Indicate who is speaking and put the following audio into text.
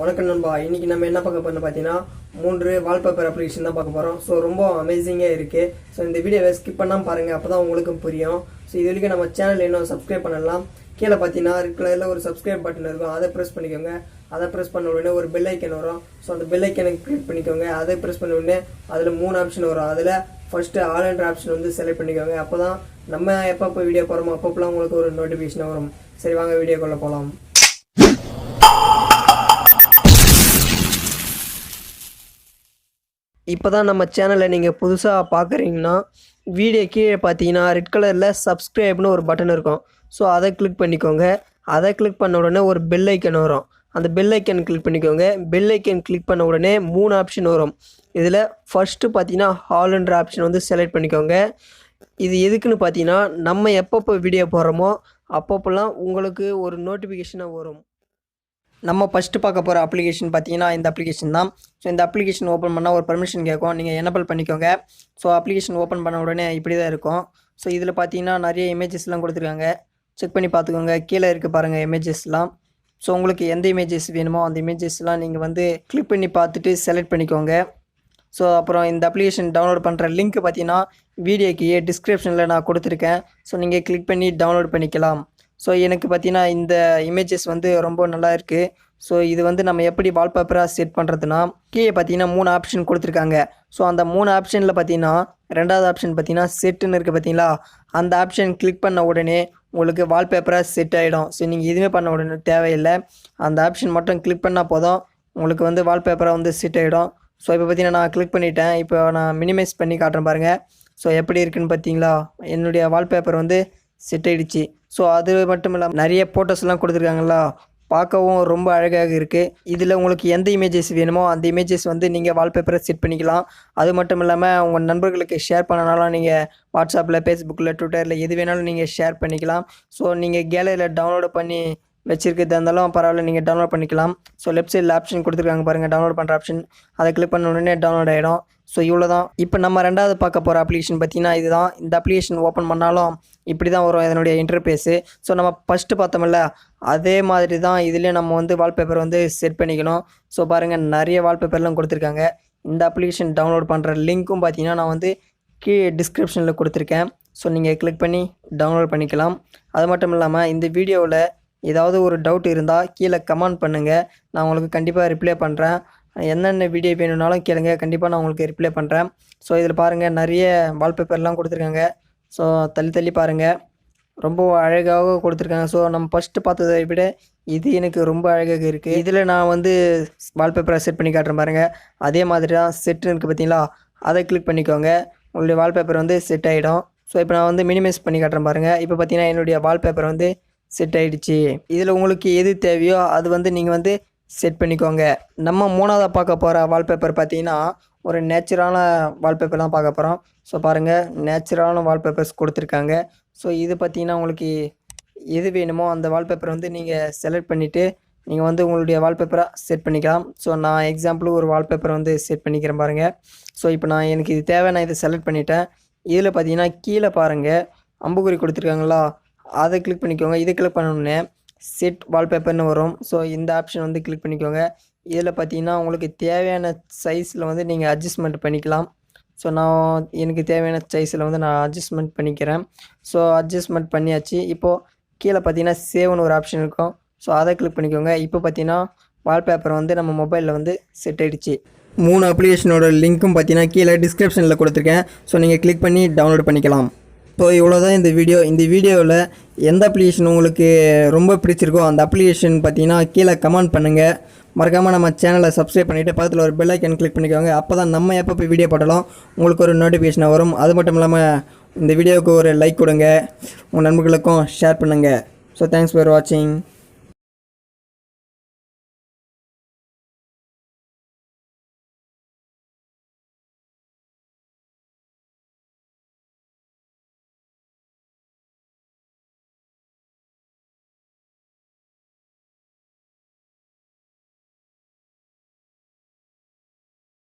Speaker 1: வணக்கம் நண்பா. இன்னைக்கு நம்ம என்ன பார்க்க போறோம்னு பார்த்தீங்கன்னா மூன்று வால்பேப்பர் அப்ளிகேஷன் தான் பார்க்க போகிறோம் ஸோ ரொம்ப அமேசிங்காக இருக்குது ஸோ இந்த வீடியோவை ஸ்கிப் பண்ணாமல் பாருங்கள் அப்போ தான் உங்களுக்கும் புரியும். ஸோ இது வரைக்கும் நம்ம சேனல் இன்னும் சப்ஸ்கிரைப் பண்ணலாம். கீழே பார்த்தீங்கன்னா இருக்கிறதுல ஒரு சப்ஸ்கிரைப் பட்டன் இருக்கும். அதை ப்ரெஸ் பண்ணிக்கோங்க. அதை ப்ரெஸ் பண்ண உடனே ஒரு பெல் ஐக்கன் வரும். ஸோ அந்த பெல் ஐக்கனை கிளிக் பண்ணிக்கோங்க. அதை ப்ரெஸ் பண்ண உடனே அதில் மூணு ஆப்ஷன் வரும். அதில் ஃபஸ்ட்டு ஆல் அண்ட் ஆப்ஷன் வந்து செலக்ட் பண்ணிக்கோங்க. அப்போ தான் நம்ம எப்போ வீடியோ போகிறோமோ அப்பப்போலாம் உங்களுக்கு ஒரு நோட்டிஃபிகேஷன் வரும். சரி வாங்க வீடியோக்குள்ளே போகலாம் இப்போ தான் நம்ம சேனலை நீங்கள் புதுசாக பார்க்குறீங்கன்னா வீடியோ கீழே பார்த்தீங்கன்னா ரெட் கலரில் சப்ஸ்கிரைப்னு ஒரு பட்டன் இருக்கும். ஸோ அதை கிளிக் பண்ணிக்கோங்க. அதை கிளிக் பண்ண உடனே ஒரு பெல் ஐக்கன் வரும். அந்த பெல் ஐக்கன் கிளிக் பண்ணிக்கோங்க. பெல் ஐக்கன் கிளிக் பண்ண உடனே மூணு ஆப்ஷன் வரும். இதில் ஃபஸ்ட்டு பார்த்தீங்கன்னா ஹால்ன்ற ஆப்ஷன் வந்து செலக்ட் பண்ணிக்கோங்க. இது எதுக்குன்னு பார்த்தீங்கன்னா நம்ம எப்பப்போ வீடியோ போடுறோமோ அப்பப்போலாம் உங்களுக்கு ஒரு நோட்டிஃபிகேஷனாக வரும். நம்ம ஃபஸ்ட்டு பார்க்க போகிற அப்ளிகேஷன் பார்த்தீங்கன்னா இந்த அப்ளிகேஷன் தான். ஸோ இந்த அப்ளிகேஷன் ஓப்பன் பண்ணால் ஒரு பர்மிஷன் கேட்கும். நீங்கள் எனபிள் பண்ணிக்கோங்க. ஸோ அப்ளிகேஷன் ஓப்பன் பண்ண உடனே இப்படி தான் இருக்கும். ஸோ இதில் பார்த்தீங்கன்னா நிறைய இமேஜஸ்லாம் கொடுத்துருக்காங்க. செக் பண்ணி பார்த்துக்கோங்க. கீழே இருக்குது பாருங்கள் இமேஜஸ்லாம் ஸோ உங்களுக்கு எந்த இமேஜஸ் வேணுமோ அந்த இமேஜஸ்லாம் நீங்கள் வந்து கிளிக் பண்ணி பார்த்துட்டு செலக்ட் பண்ணிக்கோங்க. ஸோ அப்புறம் இந்த அப்ளிகேஷன் டவுன்லோட் பண்ணுற லிங்க் பார்த்தீங்கன்னா வீடியோக்கு டிஸ்கிரிப்ஷனில் நான் கொடுத்துருக்கேன். ஸோ நீங்கள் கிளிக் பண்ணி டவுன்லோட் பண்ணிக்கலாம். ஸோ எனக்கு பார்த்தீங்கன்னா இந்த இமேஜஸ் வந்து ரொம்ப நல்லா இருக்குது ஸோ இது வந்து நம்ம எப்படி வால்பேப்பராக செட் பண்ணுறதுனா கீழே பார்த்தீங்கன்னா மூணு ஆப்ஷன் கொடுத்துருக்காங்க. ஸோ அந்த மூணு ஆப்ஷனில் பார்த்தீங்கன்னா ரெண்டாவது ஆப்ஷன் பார்த்தீங்கன்னா செட்டுன்னு இருக்குது பார்த்தீங்களா அந்த ஆப்ஷன் கிளிக் பண்ண உடனே உங்களுக்கு வால்பேப்பராக செட் ஆகிடும் ஸோ நீங்கள் எதுவுமே பண்ண உடனே தேவையில்லை. அந்த ஆப்ஷன் மட்டும் கிளிக் பண்ணால் போதும். உங்களுக்கு வந்து வால்பேப்பராக வந்து செட் ஆகிடும் ஸோ இப்போ பார்த்தீங்கன்னா நான் கிளிக் பண்ணிட்டேன். இப்போ நான் மினிமைஸ் பண்ணி காட்டுறேன் பாருங்கள் ஸோ எப்படி இருக்குன்னு பார்த்தீங்களா என்னுடைய வால்பேப்பர் வந்து செட் ஆயிடுச்சு ஸோ அது மட்டும் இல்லாமல் நிறைய ஃபோட்டோஸ்லாம் கொடுத்துருக்காங்களா பார்க்கவும் ரொம்ப அழகாக இருக்குது இதில் உங்களுக்கு எந்த இமேஜஸ் வேணுமோ அந்த இமேஜஸ் வந்து நீங்கள் வால்பேப்பரை செட் பண்ணிக்கலாம். அது மட்டும் இல்லாமல் உங்கள் நண்பர்களுக்கு ஷேர் பண்ணனாலும் நீங்கள் வாட்ஸ்அப்பில் ஃபேஸ்புக்கில் ட்விட்டரில் எது வேணாலும் நீங்கள் ஷேர் பண்ணிக்கலாம். ஸோ நீங்கள் கேலரியில் டவுன்லோட் பண்ணி வச்சிருக்கிறதா இருந்தாலும் பரவாயில்ல நீங்கள் டவுன்லோட் பண்ணிக்கலாம். ஸோ லெஃப்ட் சைடில் ஆப்ஷன் கொடுத்துருக்காங்க பாருங்கள் டவுன்லோட் பண்ணுற ஆப்ஷன் அதை கிளிக் பண்ண உடனே டவுன்லோட் ஆகிடும் ஸோ இவ்வளோ தான் இப்போ நம்ம ரெண்டாவது பார்க்க போகிற அப்ளிகேஷன் பார்த்தீங்கன்னா இதுதான். இந்த அப்ளிகேஷன் ஓப்பன் பண்ணாலும் இப்படி தான் வரும் இதனுடைய இன்டர்பேஸு ஸோ நம்ம ஃபஸ்ட்டு பார்த்தோம்ல அதே மாதிரி தான் இதுலேயே நம்ம வந்து வால்பேப்பர் வந்து செட் பண்ணிக்கணும். ஸோ பாருங்கள் நிறைய வால்பேப்பர்லாம் கொடுத்துருக்காங்க. இந்த அப்ளிகேஷன் டவுன்லோட் பண்ணுற லிங்க்கும் பார்த்தீங்கன்னா நான் வந்து கீழே டிஸ்கிரிப்ஷனில் கொடுத்துருக்கேன். ஸோ நீங்கள் கிளிக் பண்ணி டவுன்லோட் பண்ணிக்கலாம். அது மட்டும் இல்லாமல் இந்த வீடியோவில் ஏதாவது ஒரு டவுட் இருந்தால் கீழே கமெண்ட் பண்ணுங்கள் நான் உங்களுக்கு கண்டிப்பாக ரிப்ளை பண்ணுறேன் என்னென்ன வீடியோ வேணும்னாலும் கேளுங்க. கண்டிப்பாக நான் உங்களுக்கு ரிப்ளை பண்ணுறேன் ஸோ இதில் பாருங்கள் நிறைய வால்பேப்பர்லாம் கொடுத்துருக்காங்க. ஸோ தள்ளி தள்ளி பாருங்கள் ரொம்ப அழகாக கொடுத்துருக்காங்க. ஸோ நம்ம ஃபஸ்ட்டு பார்த்ததை விட இது எனக்கு ரொம்ப அழகாக இருக்குது இதில் நான் வந்து வால்பேப்பரை செட் பண்ணி காட்டுறேன் பாருங்கள் அதே மாதிரி தான் செட்டுன்னு இருக்குது பார்த்தீங்களா அதை கிளிக் பண்ணிக்கோங்க. உங்களுடைய வால்பேப்பர் வந்து செட் ஆகிடும் ஸோ இப்போ நான் வந்து மினிமைஸ் பண்ணி காட்டுறேன் பாருங்கள் இப்போ பார்த்தீங்கன்னா என்னுடைய வால்பேப்பர் வந்து செட் ஆகிடுச்சு இதில் உங்களுக்கு எது தேவையோ அது வந்து நீங்கள் வந்து செட் பண்ணிக்கோங்க. நம்ம மூணாவதாக பார்க்க போகிற வால்பேப்பர் பார்த்தீங்கன்னா ஒரு நேச்சுரலான வால்பேப்பர் தான் பார்க்க போகிறோம் ஸோ பாருங்கள் நேச்சுரலான வால்பேப்பர்ஸ் கொடுத்துருக்காங்க. ஸோ இது பார்த்தீங்கன்னா உங்களுக்கு எது வேணுமோ அந்த வால்பேப்பர் வந்து நீங்கள் செலக்ட் பண்ணிவிட்டு நீங்கள் வந்து உங்களுடைய வால்பேப்பராக செட் பண்ணிக்கலாம். ஸோ நான் எக்ஸாம்பிள் ஒரு வால்பேப்பரை வந்து செட் பண்ணிக்கிறேன் பாருங்கள் ஸோ இப்போ நான் எனக்கு இது தேவை நான் இதை செலக்ட் பண்ணிட்டேன். இதில் பார்த்தீங்கன்னா கீழே பாருங்கள் அம்புக்குறி கொடுத்துருக்காங்களா? அதை கிளிக் பண்ணிக்கோங்க. இதை கிளிக் பண்ணணுன்னே செட் வால்பேப்பர்னு வரும். ஸோ இந்த ஆப்ஷன் வந்து கிளிக் பண்ணிக்கோங்க. இதில் பார்த்தீங்கன்னா உங்களுக்கு தேவையான சைஸில் வந்து நீங்கள் அட்ஜஸ்ட்மெண்ட் பண்ணிக்கலாம். ஸோ நான் எனக்கு தேவையான சைஸில் வந்து நான் அட்ஜஸ்ட்மெண்ட் பண்ணிக்கிறேன். ஸோ அட்ஜஸ்ட்மெண்ட் பண்ணியாச்சு. இப்போது கீழே பார்த்தீங்கன்னா சேவ்னு ஒரு ஆப்ஷன் இருக்கும். ஸோ அதை கிளிக் பண்ணிக்கோங்க. இப்போ பார்த்தீங்கன்னா வால்பேப்பர் வந்து நம்ம மொபைலில் வந்து செட் ஆகிடுச்சு மூணு அப்ளிகேஷனோட லிங்க்கும் பார்த்தீங்கன்னா கீழே டிஸ்கிரிப்ஷனில் கொடுத்துருக்கேன். ஸோ நீங்கள் கிளிக் பண்ணி டவுன்லோட் பண்ணிக்கலாம். ஸோ இவ்வளோ தான் இந்த வீடியோ இந்த வீடியோவில் எந்த அப்ளிகேஷன் உங்களுக்கு ரொம்ப பிடிச்சிருக்கோ அந்த அப்ளிகேஷன் பார்த்தீங்கன்னா கீழே கமெண்ட் பண்ணுங்கள் மறக்காமல் நம்ம சேனலை சப்ஸ்கிரைப் பண்ணிவிட்டு பக்கத்தில் ஒரு பெல் ஐக்கன் கிளிக் பண்ணிக்கோங்க. அப்போ தான் நம்ம எப்போ போய் வீடியோ போட்டாலும் உங்களுக்கு ஒரு நோட்டிஃபிகேஷன் வரும். அது மட்டும் இல்லாமல் இந்த வீடியோவுக்கு ஒரு லைக் கொடுங்க. உங்கள் நண்பர்களுக்கும் ஷேர் பண்ணுங்கள் ஸோ தேங்க்ஸ் ஃபார் வாட்சிங்